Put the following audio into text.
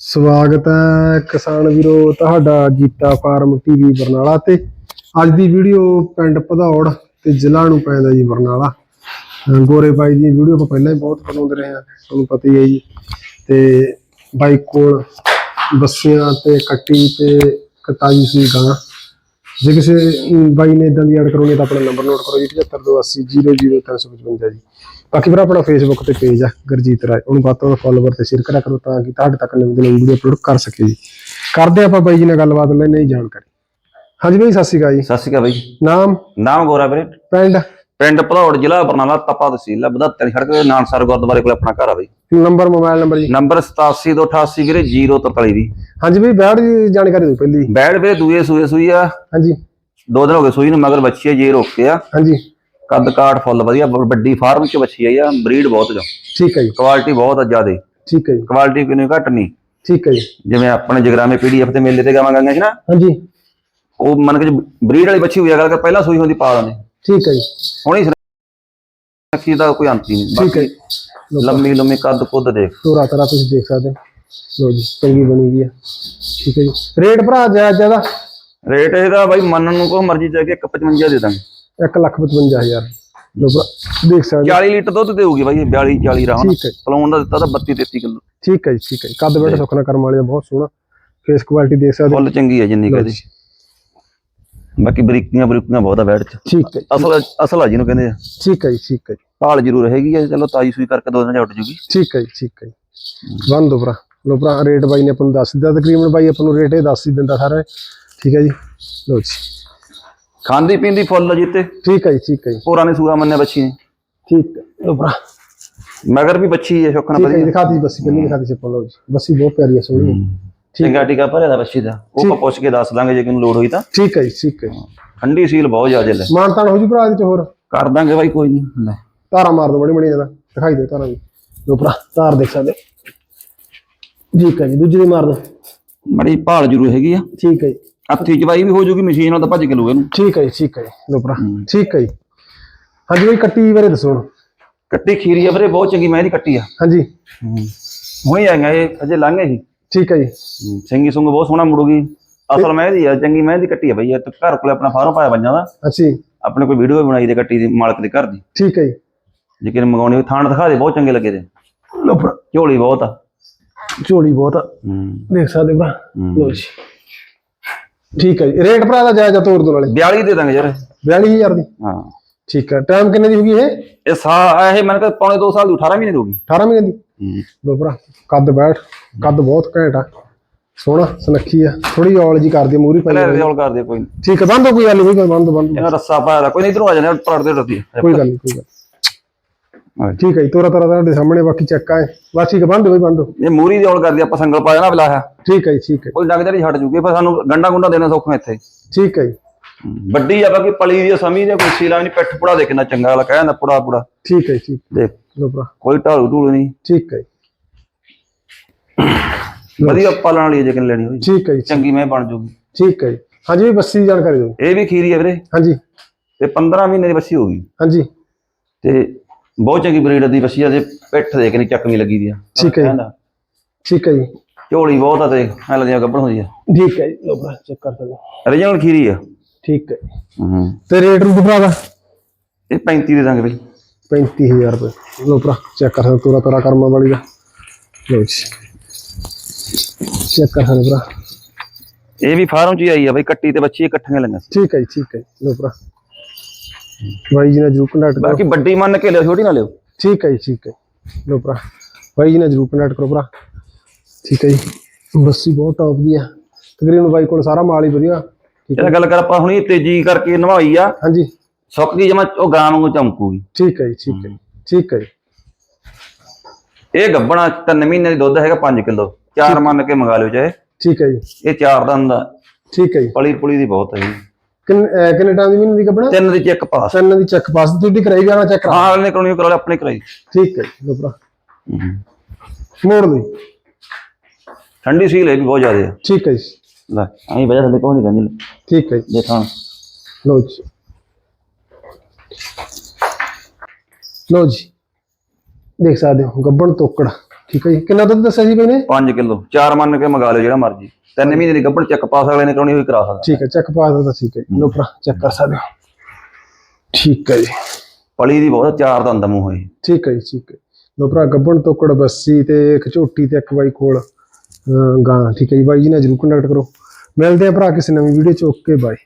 ਸਵਾਗਤ ਹੈ ਕਿਸਾਨ ਵੀਰੋ, ਤੁਹਾਡਾ ਜੀਤਾ ਫਾਰਮ ਟੀਵੀ ਬਰਨਾਲਾ ਤੇ। ਅੱਜ ਦੀ ਵੀਡੀਓ ਪਿੰਡ ਭਦੌੜ ਤੇ ਜ਼ਿਲ੍ਹਾ ਨੂੰ ਪੈਂਦਾ ਜੀ ਬਰਨਾਲਾ। ਗੋਰੇ ਬਾਈ ਦੀ ਵੀਡੀਓ ਆਪਾਂ ਪਹਿਲਾਂ ਹੀ ਬਹੁਤ ਬਣਾਉਂਦੇ ਰਹੇ ਹਾਂ, ਤੁਹਾਨੂੰ ਪਤਾ ਹੀ ਹੈ ਜੀ। ਤੇ ਬਾਈ ਕੋਲ ਬੱਸੀਆਂ ਤੇ ਕੱਟੀ ਤੇ ਕਟਾਈ ਸੀ ਗਾਂ। ਜੇ ਕਿਸੇ ਬਾਈ ਨੇ ਇਦਾਂ ਦੀ ਐਡ ਕਰਾਉਣੀ ਤਾਂ ਆਪਣਾ ਨੰਬਰ ਨੋਟ ਕਰੋ ਜੀ 7528000355 ਜੀ। ਬਾਕੀ ਫਿਰ ਆਪਣਾ ਫੇਸਬੁੱਕ ਤੇ ਪੇਜ ਆ ਗੁਰਜੀਤ ਰਾਏ। ਉਹਨੂੰ ਵੱਧ ਤੋਂ ਫੋਲੋਵਰ ਤੇ ਸ਼ੇਅਰ ਕਰਿਆ ਕਰੋ ਤਾਂ ਕਿ ਤੁਹਾਡੇ ਤੱਕ ਨਵੀਂ ਨਵੀਂ ਵੀਡੀਓ ਅਪਲੋਡ ਕਰ ਸਕੇ ਜੀ। ਕਰਦੇ ਆਪਾਂ ਬਾਈ ਜੀ ਨਾਲ ਗੱਲਬਾਤ ਲੈਣੇ ਜੀ ਜਾਣਕਾਰੀ। ਹਾਂਜੀ ਬਾਈ ਸਤਿ ਸ਼੍ਰੀ ਅਕਾਲ ਜੀ। ਸਤਿ ਸ਼੍ਰੀ ਅਕਾਲ ਬਾਈ ਨਾਮ? ਨਾਮ ਗੋਰਾ ਵੀਰੇ। ਪਿੰਡ? ਪਿੰਡ ਭਦੌੜ ਜ਼ਿਲ੍ਹਾ ਬਰਨਾਲਾ ਤਪਾ ਤਹਿਸੀਲ ਆ ਬਦਤਰੀ ਸੜਕ ਦੇ ਨਾਨਸਰ ਗੁਰਦੁਆਰੇ ਕੋਲ ਆਪਣਾ ਘਰ ਆ ਬਾਈ। ਨੰਬਰ ਮੋਬਾਈਲ ਨੰਬਰ ਜੀ। ਨੰਬਰ 8788 ਵੀਰੇ 043 ਦੀ ਹਾਂਜੀ ਬਾਈ ਬੈਠ ਦੀ ਜਾਣਕਾਰੀ ਦਿਓ ਪਹਿਲੀ। ਬੈੜ ਵੀਰੇ ਦੂਏ ਸੂਏ ਸੂਈ ਆ। ਹਾਂਜੀ। ਦੋ ਦਿਨ ਹੋ ਗਏ ਸੂਈ ਨੂੰ ਮਗਰ ਬੱਚੀ ਆ ਜੇ ਰੋਕੇ ਆ ਹਾਂਜੀ। ਕੱਦ ਕਾਠ ਫੁੱਲ ਵਧੀਆ ਵੱਡੀ ਫਾਰਮ ਚ ਆਈ ਆ ਬਰੀਡ ਬਹੁਤ ਜੋ। ਠੀਕ ਹੈ ਜੀ। ਕੁਆਲਿਟੀ ਬਹੁਤ ਆ ਜ਼ਿਆਦੇ। ਠੀਕ ਹੈ ਜੀ। ਕੁਆਲਿਟੀ ਕੋਈ ਨਹੀਂ ਘੱਟ ਨਹੀਂ। ਠੀਕ ਹੈ ਜੀ। ਜਿਵੇਂ ਆਪਣੇ ਜਗਰਾਮੇ ਪੀਡੀਐਫ ਤੇ ਮੇਲੇ ਤੇ ਗਾਵਾਂ ਗਾਂਗੇ ਸੀ ਨਾ ਹਾਂਜੀ। ਉਹ ਮੰਨ ਕੇ ਬਰੀਡ ਵਾਲੀ ਬੱਚੀ ਹੋਈ ਆ ਗੱਲ ਪਹਿਲਾਂ ਸੂਈ ਹੁੰਦੀ ਪਾ ਲੈਂਦੇ ਠੀਕ ਹੈ ਜੀ। ਹੁਣੀ ਸੱਖੀ ਦਾ ਕੋਈ ਅੰਤ ਨਹੀਂ। ਠੀਕ ਹੈ ਲੰਮੀ ਲੰਮੀ ਕੱਦ ਕੁੱਦ ਦੇਖ। ਤੋਰਾ ਤਰਾ ਤੁਸੀਂ ਦੇਖ ਸਕਦੇ। ਲਓ ਜੀ ਚੰਗੀ ਬਣੀ ਗਈ ਆ। ਠੀਕ ਹੈ ਜੀ। ਰੇਟ ਭਰਾ ਜ਼ਿਆਦਾ? ਰੇਟ ਇਹਦਾ ਬਾਈ ਮੰਨਣ ਨੂੰ ਕੋ ਮਰਜ਼ੀ ਚਾਹੇ 155 ਦੇ ਦਾਂਗੇ। 155000 ਲਓ ਭਰਾ ਦੇਖ ਸਕਦੇ ਹੋ। 40 ਲੀਟਰ ਦੁੱਧ ਦੇਊਗੀ ਬਾਈ ਇਹ 42 40 ਰਾਹ ਠੀਕ ਹੈ ਪਲਾਉਣ ਦਾ ਦਿੱਤਾ ਤਾਂ 32 33 ਕਿਲੋ। ਠੀਕ ਹੈ ਜੀ ਠੀਕ ਹੈ ਜੀ। ਕੱਦ ਬੈਠ ਸੁਖਣਾ ਕਰਮ ਵਾਲੇ ਦਾ ਬਹੁਤ ਸੋਹਣਾ। ਫੇਸ ਕੁਆਲਿਟੀ ਦੇਖ ਸਕਦੇ ਹੋ। ਫੁੱਲ ਚੰਗੀ ਹੈ ਜਿੰਨੀ ਕਹਦੀ ਬਾਕੀ ਬਰੀਕੀਆਂ ਬਰੀਕੀਆਂ ਬਹੁਤ ਆ ਬੈੜ ਚ। ਠੀਕ ਹੈ ਜੀ, ਅਸਲ ਅਸਲ ਆ ਜਿਹਨੂੰ ਕਹਿੰਦੇ ਆ। ਠੀਕ ਹੈ ਜੀ ਠੀਕ ਹੈ ਜੀ, ਭਾਲ ਜ਼ਰੂਰ ਹੈਗੀ ਆ ਚਲੋ ਤਾਜੀ ਸੂਈ ਕਰਕੇ ਦੋ ਦਿਨ ਚ ਉੱਡ ਜੂਗੀ। ਠੀਕ ਹੈ ਜੀ ਠੀਕ ਹੈ ਜੀ। ਬੰਦ ਦੋ ਭਰਾ। ਲਓ ਭਰਾ ਰੇਟ ਬਾਈ ਨੇ ਆਪਾਂ ਨੂੰ ਦੱਸ ਦਿੱਤਾ। ਤਕਰੀਬਨ ਬਾਈ ਆਪਾਂ ਨੂੰ ਰੇਟ ਇਹ ਦੱਸ ਹੀ ਦਿੰਦਾ ਸਾਰਾ। ਠੀਕ ਹੈ ਜੀ। ਲਓ ਜੀ। ਖਾਂਦੀ ਪੀਂਦੀ ਫੁੱਲ ਜਿੱਤੇ? ਠੀਕ ਹੈ ਜੀ ਠੀਕ ਹੈ ਜੀ। ਹੋਰਾਂ ਨੇ ਸੂਆ ਮੰਨਿਆ ਬੱਚੀ ਨੇ? ਠੀਕ ਹੈ ਭਰਾ। ਮਗਰ ਵੀ ਬੱਚੀ ਹੈ ਸ਼ੌਕਣ ਠੀਕ ਹੈ ਵਧੀਆ ਦਿਖਾਤੀ ਬੱਸੀ ਪਹਿਲਾਂ ਦਿਖਾਤੀ ਸੀ ਆਪਾਂ ਲਓ ਜੀ ਬੱਸੀ ਬਹੁਤ ਪਿਆਰੀ ਹੈ ਸੋਹਣੀ। ਹੈ। ਚੰਗਾ ਟੀਕਾ ਭਰਿਆ ਦਾ ਬੱਚੀ ਦਾ। ਉਹ ਆਪਾਂ ਪੁੱਛ ਕੇ ਦੱਸ ਦਾਂਗੇ ਜੇ ਕਿਨੂੰ ਲੋੜ ਹੋਈ ਤਾਂ। ਠੀਕ ਹੈ ਜੀ ਠੀਕ ਹੈ ਜੀ। ਠੰਡੀ ਸੀਲ ਬਹੁਤ ਜ਼ਿਆਦਾ ਲੈ ਮਾਨਤਾਨ ਹੋ ਜੂ ਭਰਾ ਇਹਦੇ ਚ ਹੋਰ? ਕਰ ਦਾਂਗੇ ਬਾਈ ਕੋਈ ਨਹੀਂ। ਲੈ। ਧਾਰਾ ਮਾਰ ਦੋ ਬੜੀ ਬੜੀ ਜ਼ਿਆਦਾ ਦਿਖਾਈ ਦਿਓ ਧਾਰਾ ਵੀ ਲਓ ਭਰਾ ਧਾਰ ਦੇਖ ਸਕਦੇ ਹੋ। ਠੀਕ ਹੈ ਜੀ ਦੂਜੀ ਦੀ ਮਾਰ ਦੋ। ਮੜੀ ਭਾਲ ਜ਼ਰੂਰ ਹੈਗੀ ਆ। ਠੀਕ ਹੈ ਜੀ। ਹੱਥੀ ਚਵਾਈ ਵੀ ਹੋ ਜੂਗੀ ਮਸ਼ੀਨ ਨਾਲ ਤਾਂ ਭੱਜ ਕੇ ਲੂ ਇਹਨੂੰ। ਠੀਕ ਹੈ ਜੀ ਠੀਕ ਹੈ ਜੀ ਭਰਾ ਠੀਕ ਹੈ ਜੀ। ਹਾਂਜੀ ਬਈ ਕੱਟੀ ਬਾਰੇ ਦੱਸੋ ਹੁਣ। ਕੱਟੀ ਖੀਰੀ ਆ ਵੀਰੇ ਬਹੁਤ ਚੰਗੀ ਮੈਂ ਦੀ ਕੱਟੀ ਆ। ਹਾਂਜੀ। ਹੁਣੀ ਆਈਆਂ ਇਹ ਅਜੇ ਲੰਘੇ ਸੀ। ਠੀਕ ਹੈ ਜੀ। ਸਿੰਗੀ ਸੁੰਗ ਬਹੁਤ ਸੋਹਣਾ ਮੁੜੂਗੀ। ਅਸਲ ਮੈਂ ਦੀ ਆ ਚੰਗੀ ਮੈਂ ਦੀ ਕੱਟੀ ਆ ਬਈ ਇਹ ਤੇ ਘਰ ਕੋਲੇ ਆਪਣਾ ਫਾਰਮ ਪਾਇਆ ਬੰਜਾਂ ਦਾ। ਅੱਛੀ ਆਪਣੇ ਕੋਈ ਵੀਡੀਓ ਵੀ ਬਣਾਈ ਦੇ ਕੱਟੀ ਦੀ ਮਾਲਕ ਦੇ ਘਰ ਦੀ। ਠੀਕ ਹੈ ਜੀ। ਜੇ ਕਿਨੇ ਮੰਗਾਉਣੀ ਹੋਵੇ ਥਾਣ ਦਿਖਾ ਦੇ ਬਹੁਤ ਚੰਗੇ ਲੱਗੇ ਲਓ ਭਰਾ। ਝੋਲੀ ਬਹੁਤ ਆ। ਝੋਲੀ ਬਹੁਤ ਆ। ਦੇਖ ਸਕਦੇ ਭਰਾ। ਲਓ ਜੀ। ਠੀਕ ਹੈ ਜੀ। ਰੇਟ ਭਰਾ ਦਾ ਜਾਇਜ਼ਾ ਤੋਰ ਦੋ ਨਾਲੇ। 42 ਦੇ ਦਾਂਗੇ ਯਾਰ। 42000 ਦੀ? ਹਾਂ। ਠੀਕ ਹੈ। ਟਾਈਮ ਕਿੰਨੇ ਦੀ ਹੋਗੀ ਇਹ? ਇਹ ਸਾ ਇਹ ਮੈਨੂੰ ਕਹਿੰਦਾ ਪੌਣੇ 2 ਸਾਲ ਦੀ 18 ਮਹੀਨੇ ਦੀ ਹੋਗੀ 18 ਮਹੀਨੇ ਦੀ? ਲੋ ਭਰਾ ਕੱਦ ਬੈਠ ਕੱਦ ਬਹੁਤ ਘੈਂਟ ਆ। ਸੋਹਣਾ ਸੁਨੱਖੀ ਆ। ਥੋੜੀ ਔਲ ਜੀ ਕਰਦੀ ਮੂਰੀ ਪਹਿਲੇ ਰਿਜ਼ੋਲ ਕਰ ਦੇ ਕੋਈ। ਠੀਕ ਹੈ ਬੰਦ ਕੋਈ ਗੱਲ ਨਹੀਂ ਕੋਈ ਬੰਦ ਬੰਦ ਇਹਨਾਂ ਰੱਸਾ ਪਾਇਆ ਦਾ ਕੋਈ ਨਹੀਂ ਇਧਰੋਂ ਆ ਜਾਣਾ ਪਲਟ ਦੇ ਕੋਈ ਗੱਲ ਨਹੀਂ ਕੋਈ ਗੱਲ ਹਾਂ। ਠੀਕ ਹੈ ਜੀ ਤੋਰਾ ਤੋਰਾ ਤੁਹਾਡੇ ਸਾਹਮਣੇ ਬਾਕੀ ਚੈੱਕ ਆਏ। ਬਸ ਠੀਕ ਹੈ ਬੰਦ ਹੋਈ ਬੰਦ। ਹੋ ਇਹ ਮੂਰੀ ਰਿਜ਼ੋਲ ਕਰਦੀ ਆਪਾਂ ਸੰਗਲ ਪਾ ਜਾਣਾ ਬਲਾਹਾ ਠੀਕ ਹੈ ਜੀ ਠੀਕ ਹੈ। ਕੋਈ ਡੰਗ ਜਿਹੜੀ ਛੱਡ ਜੂਗੀ ਪਰ ਸਾਨੂੰ ਗੰਡਾ ਗੁੰਡਾ ਦੇਣਾ ਸੌਖਾ ਇੱਥੇ। ਠੀਕ ਹੈ ਜੀ। ਵੱਡੀ ਆ ਬਾਕੀ ਪਲੀ ਦੀ ਆ, ਸਮੀ ਦੀ ਆ, ਕੋਈ ਸੀਲਾ ਵੀ ਨਹੀਂ ਪਿੱਠ ਪੁੜਾ ਦੇ ਕਿੰਨਾ ਚੰਗਾ ਵਾਲਾ ਕਹਿੰਦਾ ਪੁੜਾ ਪੁੜਾ। ਠੀਕ ਹੈ ਜੀ, ਠੀਕ ਦੇਖ। ਲੋ ਭਰਾ। ਕੋਈ ਢਾਲੂ ਢੂਲੂ ਨਹੀਂ। ਠੀਕ ਹੈ ਜੀ, ਵਧੀਆ ਪਾਲਣ ਵਾਲੀ ਹੈ ਜੇ ਕਿਨ ਲੈਣੀ ਹੋਈ। ਠੀਕ ਹੈ ਜੀ ਚੰਗੀ ਮੈਂ ਬਣ ਜੂਗੀ। ਠੀਕ ਹੈ ਜੀ। ਹਾਂਜੀ ਵੀ ਬੱਸੀ ਦੀ ਜਾਣਕਾਰੀ ਦਿਓ। ਇਹ ਵੀ ਖੀਰੀ ਹੈ ਵੀਰੇ। ਹਾਂਜੀ। ਤੇ 15 ਮਹੀਨੇ ਦੀ ਬੱਸੀ ਹੋ ਗਈ। ਹਾਂਜੀ। ਤੇ ਬਹੁਤ ਚੰਗੀ ਬਰੀਡ ਦੀ ਬੱਸੀ ਆ ਜੇ ਪਿੱਠ ਦੇ ਕੇ ਨਹੀਂ ਲੱਗੀ ਦੀ ਆ। ਠੀਕ ਹੈ ਜੀ। ਠੀਕ ਹੈ ਜੀ। ਝੋਲੀ ਬਹੁਤ ਆ ਤੇ ਐ ਲੱਗਦੀਆਂ ਗੱਭਣ ਹੁੰਦੀ ਆ। ਠੀਕ ਹੈ ਜੀ ਲੋ ਭਰਾ ਚੈੱਕ ਕਰ ਸਕਦੇ। ਰੀਜਨਲ ਖੀਰੀ ਆ। ਠੀਕ ਹੈ ਹੂੰ। ਤੇ ਰੇਟ ਰੂਟ ਭਰਾ ਦਾ? ਇਹ 35 ਦੇ ਦਾਂਗੇ ਬਈ। 35000 ਰੁਪਏ। ਲੋ ਭਰਾ ਚੈੱਕ ਕਰ ਸਕਦੇ ਤੋਰਾ ਤੋਰਾ ਕਰਮਾ ਵਾਲੀ ਦਾ। ਲੋ ਜੀ। ਚੈੱਕ ਕਰ ਸਕਦੇ ਹੋ ਭਰਾ। ਇਹ ਵੀ ਫਾਰਮ ਚ ਹੀ ਆਈ ਆ ਬਈ ਕੱਟੀ ਤੇ ਬੱਚੀ ਇਕੱਠੀਆਂ ਸੀ। ਠੀਕ ਹੈ ਜੀ ਠੀਕ ਹੈ ਲੋ ਭਰਾ। ਬਾਈ ਜੀ ਨੇ ਜਰੂਰ ਕੰਟੈਕਟ ਕਰੋ। ਬਾਕੀ ਵੱਡੀ ਮੰਨ ਕੇ ਲਿਓ ਛੋਟੀ ਨਾ ਲਿਓ। ਠੀਕ ਹੈ ਜੀ ਠੀਕ ਹੈ। ਲੋ ਭਰਾ ਬਾਈ ਜੀ ਨੇ ਜਰੂਰ ਕੰਟੈਕਟ ਕਰੋ ਭਰਾ। ਠੀਕ ਹੈ ਜੀ। ਬੱਸੀ ਬਹੁਤ ਟੌਪ ਦੀ ਆ। ਤਕਰੀਬਨ ਬਾਈ ਕੋਲ ਸਾਰਾ ਮਾਲ ਹੀ ਵਧੀਆ। ਇਹ ਗੱਲ ਕਰ ਆਪਾਂ ਹੁਣੀ ਤੇਜ਼ੀ ਕਰਕੇ ਨਵਾਈ ਆ। ਹਾਂਜੀ। ਸੁੱਕ ਗਈ ਜਮਾ ਉਹ ਗਾਂ ਵਾਂਗੂ ਚਮਕੂਗੀ। ਠੀਕ ਹੈ ਜੀ ਠੀਕ ਹੈ। ਠੀਕ ਹੈ ਇਹ ਗੱਬਣਾ 3 ਮਹੀਨੇ ਦੀ ਦੁੱਧ ਹੈਗਾ 5 ਕਿਲੋ। ਚਾਰ ਮੰਨ ਕੇ ਮੰਗਾ ਲਿਓ ਚਾਹੇ। ਠੀਕ ਹੈ ਜੀ। ਇਹ ਚਾਰ ਦੰਦ ਦਾ ਠੀਕ ਹੈ ਜੀ। ਪਲੀ ਪੁਲੀ ਦੀ ਬਹੁਤ ਹੈ। ਜੀ। ਕਿੰਨ ਅਹ ਕਿੰਨੇ ਟਾਈਮ ਦੀ ਮਹੀਨੇ ਦੀ ਕੱਪੜਾ? ਤਿੰਨ ਦੀ ਚੈੱਕ ਪਾਸ ਤਿੰਨ ਦੀ ਚੈੱਕ ਪਾਸ ਤੁਹਾਡੀ ਕਰਾਈ ਜਾਣਾ ਚੈੱਕ ਹਾਂ ਅਗਲੇ ਕਰਾਉਣੀ ਕਰਾ ਲਿਆ ਆਪਣੇ ਕਰਾਈ। ਠੀਕ ਹੈ ਜੀ, ਲੋ ਭਰਾ। ਮੋੜ ਲਈ। ਠੰਡੀ ਸੀਲ ਹੈ ਵੀ ਬਹੁਤ ਜ਼ਿਆਦਾ ਠੀਕ ਹੈ ਜੀ। ਲੈ ਐਂ ਵਜ੍ਹਾ ਥੱਲੇ ਪਹੁੰਚ ਗਈ ਲੈ ਠੀਕ ਹੈ ਜੀ। ਥਾਂ ਲਓ ਜੀ। ਲਓ ਜੀ। ਦੇਖ ਸਕਦੇ ਹੋ ਗੱਬਣ ਤੋਕੜ। ਠੀਕ ਹੈ ਜੀ। ਕਿੰਨਾ ਦੁੱਧ ਦੱਸਿਆ ਜੀ ਬਈ ਨੇ 5 ਕਿਲੋ। ਚਾਰ ਮੰਨ ਕੇ ਮੰਗਾ ਲਿਓ ਜਿਹੜਾ ਮਰਜ਼ੀ। ਤਿੰਨ ਮਹੀਨੇ ਦੀ ਗੱਭਣ ਚੈੱਕ ਪਾਸ ਅਗਲੇ ਨੇ ਕਰਾਉਣੀ ਹੋਈ ਕਰਾ ਸਕਦਾ। ਠੀਕ ਹੈ ਚੈੱਕ ਪਾ ਦਿੱਤਾ ਠੀਕ ਹੈ ਲੋ ਭਰਾ ਚੈੱਕ ਕਰ ਸਕਦੇ ਹੋ। ਠੀਕ ਹੈ ਜੀ। ਪਲੀ ਦੀ ਬਹੁਤ ਚਾਰ ਦੰਦ ਮੂੰਹ ਹੋਈ ਠੀਕ ਹੈ ਜੀ ਠੀਕ ਹੈ। ਲੋ ਭਰਾ ਗੱਬਣ ਤੋਕੜ ਬੱਸੀ ਤੇ ਇੱਕ ਝੋਟੀ ਤੇ ਇੱਕ ਬਾਈ ਕੋਲ ਗਾਂ। ਠੀਕ ਹੈ ਜੀ ਬਾਈ ਜੀ ਨਾਲ ਜਰੂਰ ਕੰਟੈਕਟ ਕਰੋ। ਮਿਲਦੇ ਆ ਭਰਾ ਕਿਸੇ ਨਵੀਂ ਵੀਡੀਓ ਚ। ਓਕੇ ਬਾਈ